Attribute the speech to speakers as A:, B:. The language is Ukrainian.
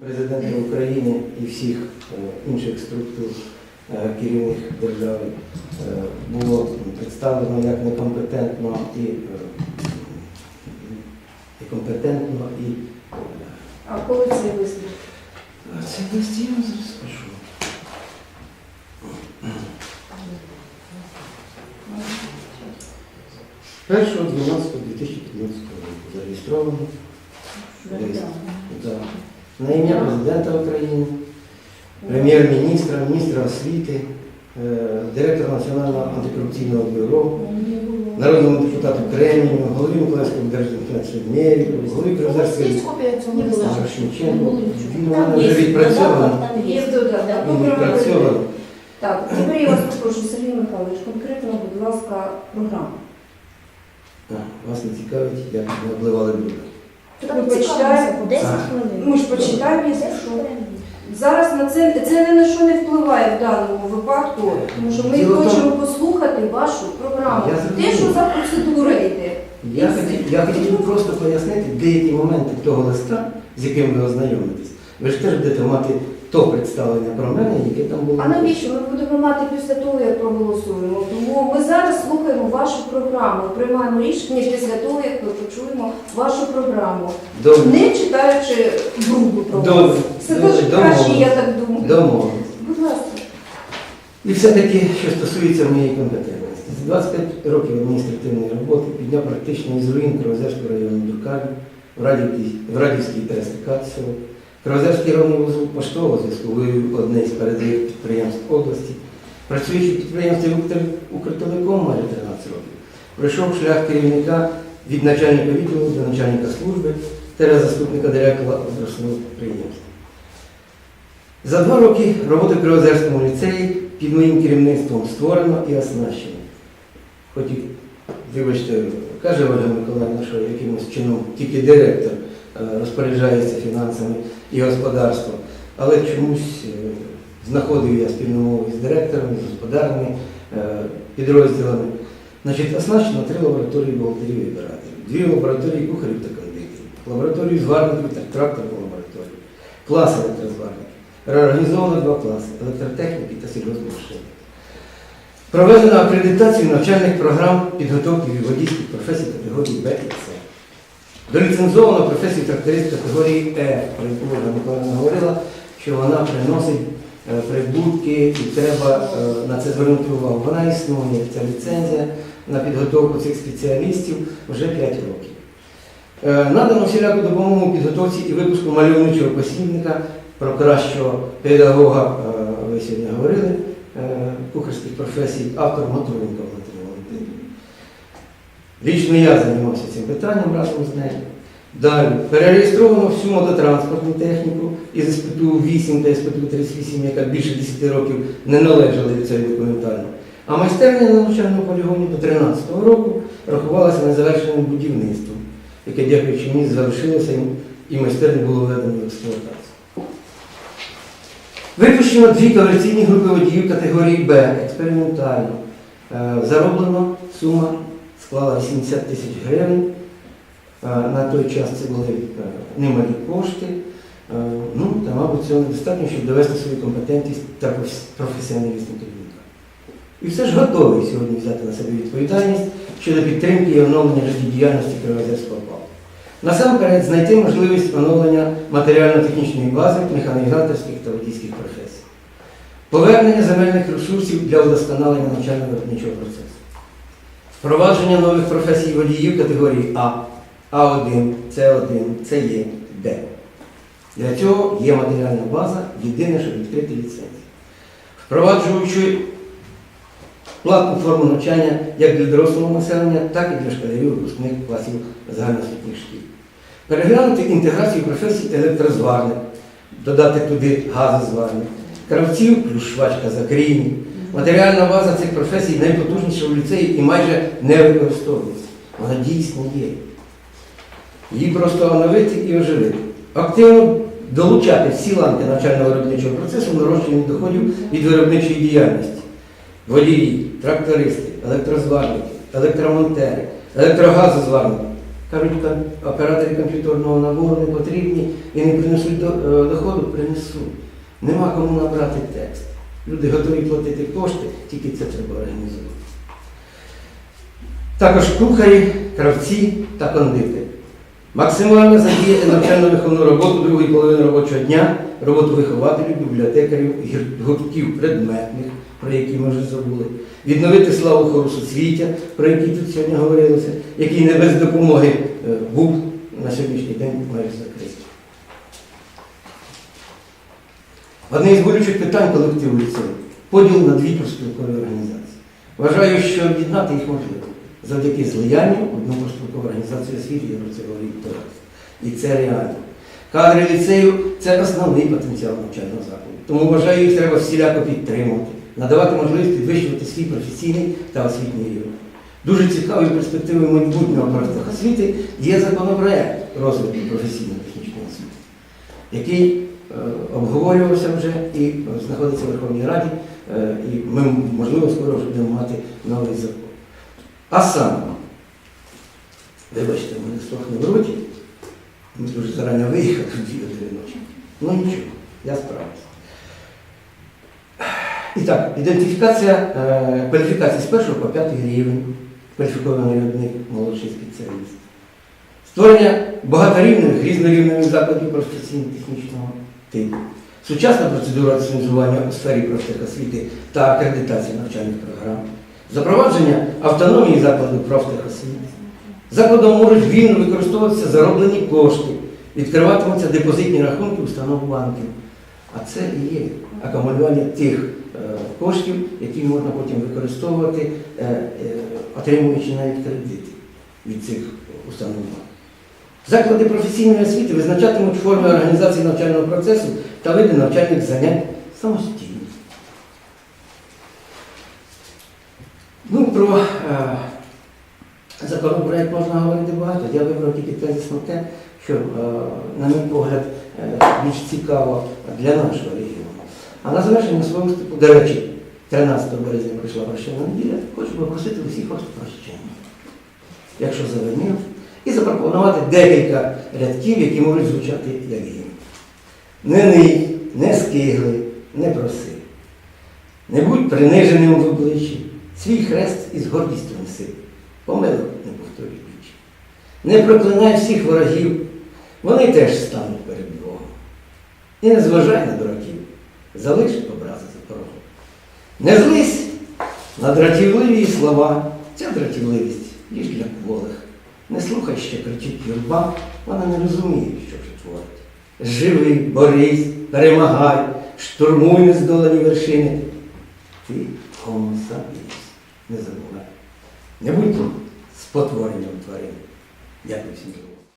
A: Президента України і всіх е, інших структур е, керівних держави е, було представлено як некомпетентно і, і компетентно і
B: А коли це виступ?
A: це лист я вам зараз скажу. Першого 12 2015 року зареєстровано. Да. На ім'я президента України, прем'єр-міністра, міністра освіти, е, директора Національного антикорупційного бюро, народному депутату Креміню, голові Миколаївської держадміністрації, голові Кривзарської? Шевченко. Він у мене вже
B: додаток.
A: Він
B: Добре. Так, тепер я вас попрошу, Сергій Михайлович, конкретно, будь ласка, програму.
A: А, Вас не цікавить, як ми обливали люди.
B: Ми почитаємо.
C: 10 хвилин.
B: Ми ж почитаємо, якщо
C: 10
B: що. Зараз на це, це ні на що не впливає в даному випадку, тому що ми
A: Діло
B: хочемо
A: там-
B: послухати вашу програму.
A: Я
B: Те,
A: зрозумів.
B: що за процедура йде.
A: Я хотів, я хотів би просто пояснити деякі моменти того листа, з яким ви ознайомитесь. Ви ж теж будете мати то представлення про мене, яке там було.
B: А навіщо ми будемо мати після того, як проголосуємо? Тому ми зараз слухаємо вашу програму, приймаємо рішення після того, як ми почуємо вашу програму,
A: Добре.
B: не читаючи другу програму. Це дуже краще, я так думаю.
A: Домовились.
B: Будь ласка.
A: І все-таки, що стосується моєї компетентності. За 25 років адміністративної роботи підняв практично із руїн Кривозерського району друкарні, в Радівській, в Радівській ТСК село. Кривозерський районний вузол поштового зв'язку вивів одне з передових підприємств області. Працюючи в підприємстві «Укр- Укртелеком майже 13 років, пройшов шлях керівника від начальника відділу до начальника служби та заступника директора обласного підприємства. За два роки роботи в Кривозерському ліцеї під моїм керівництвом створено і оснащено. Хоч вибачте, каже Ольга Миколаївна, що якимось чином тільки директор е, розпоряджається фінансами і господарством, але чомусь е, знаходив я спільну мову з директорами, з господарними е, підрозділами. Значить, оснащено три лабораторії бухгалтерів і операторів, дві лабораторії кухарів та кондитерів, лабораторію зварників та тракторну лабораторію, клас електрозварників. Реорганізовано два класи електротехніки та сільгоспмашини. Проведено акредитацію навчальних програм підготовки водійських професій категорії Б. Доліцензовано професію тракторист категорії Е, про яку Ольга Миколаївна говорила, що вона приносить е, прибутки і треба е, на це звернути увагу. Вона існує, ця ліцензія на підготовку цих спеціалістів вже 5 років. Е, Надано всіляку допомогу підготовці і випуску мальовничого посібника про кращого педагога, ви сьогодні говорили, кухарських професій, автор Валентинівна. Лічно я займався цим питанням разом з нею. Далі перереєстровано всю мототранспортну техніку із СПТУ 8 та СПТУ 38, яка більше 10 років не належала ліцею документально. А майстерня на навчальному полігоні до 2013 року рахувалася незавершеним будівництвом, яке, дякуючи мені, завершилося і- майстерню було введено в експлуатацію. Випущено дві комерційні групи водіїв категорії Б експериментально. Е, Зароблено сума склала 80 тисяч гривень. Е, На той час це були е, немалі кошти. Е, Ну, та, мабуть, цього недостатньо, щоб довести свою компетентність та профес- професіоналізм керівника. І все ж готовий сьогодні взяти на себе відповідальність щодо підтримки і оновлення життєдіяльності Кривозерського ПАП. Насамперед знайти можливість оновлення матеріально-технічної бази механізаторських та водійських професій. Повернення земельних ресурсів для удосконалення навчально-виробничого процесу. Впровадження нових професій водіїв категорії А, А1, С1, СЕ, Д. Для цього є матеріальна база, єдине, щоб відкрити ліцензію. Впроваджуючи платну форму навчання як для дорослого населення, так і для школярів випускних класів загальноосвітніх шкіл. Переглянути інтеграцію професій електрозварник, додати туди газозварник, кравців плюс швачка закрійні. Матеріальна база цих професій найпотужніша в ліцеї і майже не використовується. Вона дійсно є. Її просто оновити і оживити. Активно долучати всі ланки навчально-виробничого процесу в нарощенні доходів від виробничої діяльності. Водії, трактористи, електрозварники, електромонтери, електрогазозварники, кажуть, оператори комп'ютерного набору не потрібні і не принесуть е, доходу, принесуть. Нема кому набрати текст. Люди готові платити кошти, тільки це треба організувати. Також кухарі, кравці та кондитери. Максимально задіяти навчально-виховну роботу другої половини робочого дня, роботу вихователів, бібліотекарів, гуртків предметних, про які ми вже забули, відновити славу хору суцвіття, про який тут сьогодні говорилося, який не без допомоги е, був на сьогоднішній день майже закритий. Одне із болючих питань колективу ліцею – поділ на дві профспілкові організації. Вважаю, що об'єднати їх можливо завдяки злиянню одну профспілкову організацію освіти, я про це говорив раз. І це реально. Кадри ліцею це основний потенціал навчального закладу. Тому вважаю, їх треба всіляко підтримувати, надавати можливість підвищувати свій професійний та освітній рівень. Дуже цікавою перспективою майбутнього профтехосвіти є законопроект розвитку професійно-технічної освіти, який обговорювався вже і е, знаходиться в Верховній Раді, е, і ми, можливо, скоро вже будемо мати новий закон. А саме, вибачте, мене сохне в роті, ми дуже зарані виїхали в дві години ночі. Ну нічого, я справився. І так, ідентифікація е, кваліфікації з першого по п'ятий рівень, кваліфікований робітник, молодший спеціаліст. Створення багаторівневих, різнорівневих закладів професійно-технічного типу. Сучасна процедура ліцензування у сфері профтехосвіти та акредитації навчальних програм. Запровадження автономії закладу профтехосвіти. Закладом можуть вільно використовуватися зароблені кошти, відкриватимуться депозитні рахунки установ банків. А це і є акумулювання тих е, коштів, які можна потім використовувати, е, е, отримуючи навіть кредити від цих установ банків. Заклади професійної освіти визначатимуть форми організації навчального процесу та види навчальних занять самостійно. Ну, про е, законопроект можна говорити багато. Я вибрав тільки тезисно те, що, е, на мій погляд, е, більш цікаво для нашого регіону. А на завершення свого виступу, до речі, 13 березня прийшла прощальна неділя, хочу попросити усіх вас прощення, якщо завинив, і запропонувати декілька рядків, які можуть звучати як гімн. Не ний, не скигли, не проси. Не будь приниженим в обличчі, свій хрест із гордістю неси, помилок не повторюй більше. Не проклинай всіх ворогів, вони теж стануть перед Богом. І не зважай на дураків, залиш образи за порогом. Не злись на дратівливі слова, ця дратівливість лиш для кволих. Не слухай, ще кричить юрба, вона не розуміє, що вже творить. Живи, борись, перемагай, штурмуй нездолані вершини. Ти homo sapiens, не забувай. Не будь спотворенням тварин. Дякую всім за увагу.